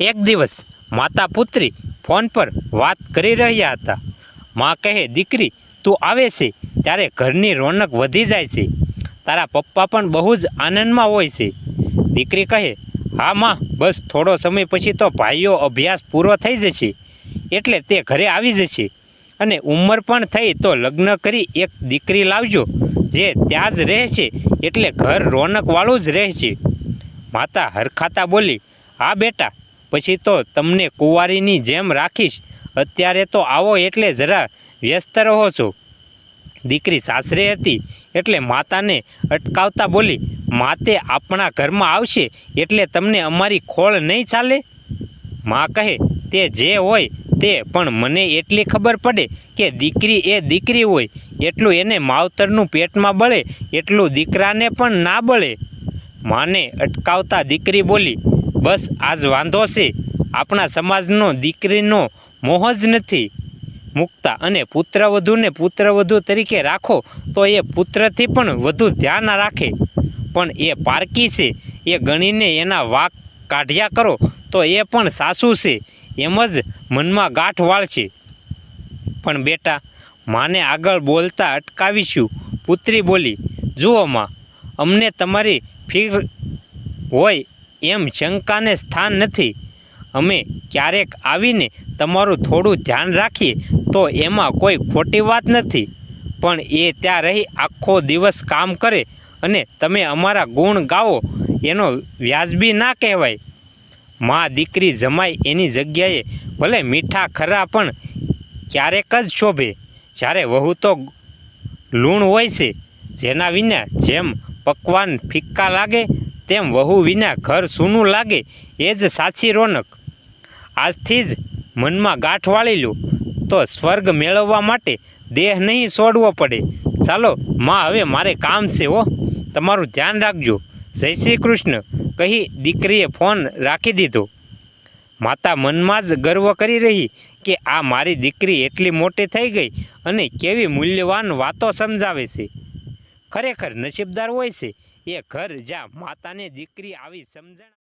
એક દિવસ માતા પુત્રી ફોન પર વાત કરી રહ્યા હતા. માં કહે, દીકરી, તું આવે છે? ત્યારે ઘરની રોનક વધી જાય છે. તારા પપ્પા પણ બહુ જ આનંદમાં હોય છે. દીકરી કહે, હા, માં, બસ થોડો સમય પછી તો ભાઈઓ અભ્યાસ પૂરો થઈ જશે. એટલે તે ઘરે આવી જશે. અને ઉંમર પણ થઈ તો લગ્ન કરી એક દીકરી લાવજો, જે ત્યાં જ રહેશે. એટલે ઘર રોનકવાળું જ રહેશે. માતા હરખાતા બોલી, હા, બેટા પછી તો તમને કુંવારીની જેમ રાખીશ. અત્યારે તો આવો એટલે જરા વ્યસ્ત રહો છો. દીકરી સાસરે હતી એટલે માતાને અટકાવતા બોલી, માતે આપણા ઘરમાં આવશે એટલે તમને અમારી ખોળ નહીં ચાલે? માં કહે, તે જે હોય તે, પણ મને એટલી ખબર પડે કે દીકરી એ દીકરી હોય, એટલું એને માવતરનું પેટમાં બળે, એટલું દીકરાને પણ ના બળે. માને અટકાવતા દીકરી બોલી બસ આજ વાંધો છે. આપણા સમાજનો દીકરીનો મોહ જ નથી. મૂકતા અને પુત્રવધૂને પુત્રવધુ તરીકે રાખો તો એ પુત્રથી પણ વધુ ધ્યાન રાખે. પણ એ પારકી છે, એ ગણીને એના વાક કાઢ્યા કરો તો એ પણ સાસુ છે, એમ જ મનમાં ગાંઠ વાળશે. પણ બેટા, માને આગળ બોલતા અટકાવીશું. પુત્રી બોલી, જુઓ માં, અમને તમારી ફિક્ર હોય એમ શંકાને સ્થાન નથી. અમે ક્યારેક આવીને તમારું થોડું ધ્યાન રાખીએ તો એમાં કોઈ ખોટી વાત નથી. પણ એ ત્યાં રહી આખો દિવસ કામ કરે અને તમે અમારા ગુણ ગાઓ એનો વ્યાજબી ના કહેવાય. મા દીકરી જમાય એની જગ્યાએ ભલે મીઠા ખરા પણ ક્યારેક જ શોભે. જ્યારે વહુ તો લૂણ હોય છે, જેના વિના જેમ પકવાન ફિક્કા લાગે તેમ વહુ વિના ઘર સૂનું લાગે, એ જ સાચી રોનક. આજથી જ મનમાં ગાંઠ વાળી લો તો સ્વર્ગ મેળવવા માટે દેહ નહીં છોડવો પડે. ચાલો, માં, હવે મારે કામ છે હો. તમારું ધ્યાન રાખજો. જય શ્રી કૃષ્ણ. કહી દીકરીએ ફોન રાખી દીધો. માતા મનમાં જ ગર્વ કરી રહી કે આ મારી દીકરી એટલી મોટી થઈ ગઈ અને કેવી મૂલ્યવાન વાતો સમજાવે છે. ખરેખર નસીબદાર હોય છે. એ ઘર જ્યાં માતાને દીકરી આવી સમજણ